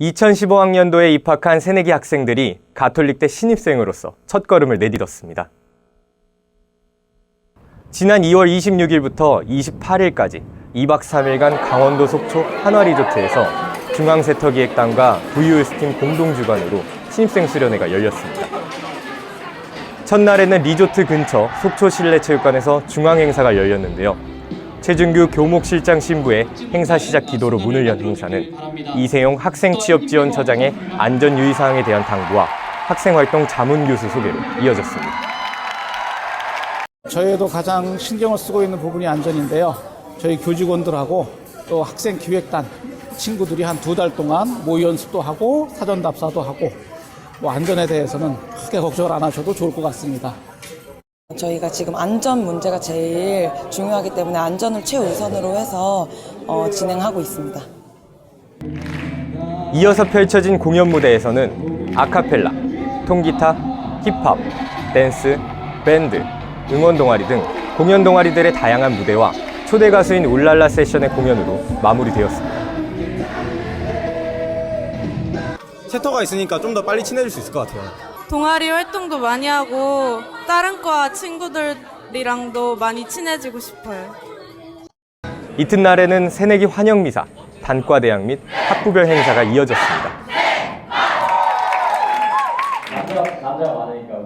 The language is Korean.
2015학년도에 입학한 새내기 학생들이 가톨릭대 신입생으로서 첫걸음을 내딛었습니다. 지난 2월 26일부터 28일까지 2박 3일간 강원도 속초 한화리조트에서 중앙세터기획단과 VUS팀 공동주관으로 신입생 수련회가 열렸습니다. 첫날에는 리조트 근처 속초 실내체육관에서 중앙행사가 열렸는데요. 최준규 교목실장 신부의 행사 시작 기도로 문을 연 행사는 이세용 학생 취업 지원 처장의 안전 유의 사항에 대한 당부와 학생 활동 자문 교수 소개로 이어졌습니다. 저희도 가장 신경을 쓰고 있는 부분이 안전인데요. 저희 교직원들하고 또 학생 기획단 친구들이 한 두 달 동안 모의 연습도 하고 사전 답사도 하고 뭐 안전에 대해서는 크게 걱정을 안 하셔도 좋을 것 같습니다. 저희가 지금 안전 문제가 제일 중요하기 때문에 안전을 최우선으로 해서 어, 진행하고 있습니다. 이어서 펼쳐진 공연 무대에서는 아카펠라, 통기타, 힙합, 댄스, 밴드, 응원 동아리 등 공연 동아리들의 다양한 무대와 초대 가수인 울랄라 세션의 공연으로 마무리되었습니다. 세터가 있으니까 좀 더 빨리 친해질 수 있을 것 같아요. 동아리 활동도 많이 하고 다른 과 친구들이랑도 많이 친해지고 싶어요. 이튿날에는 새내기 환영 미사, 단과 대학 및 학부별 행사가 이어졌습니다. 남자가 많으니까.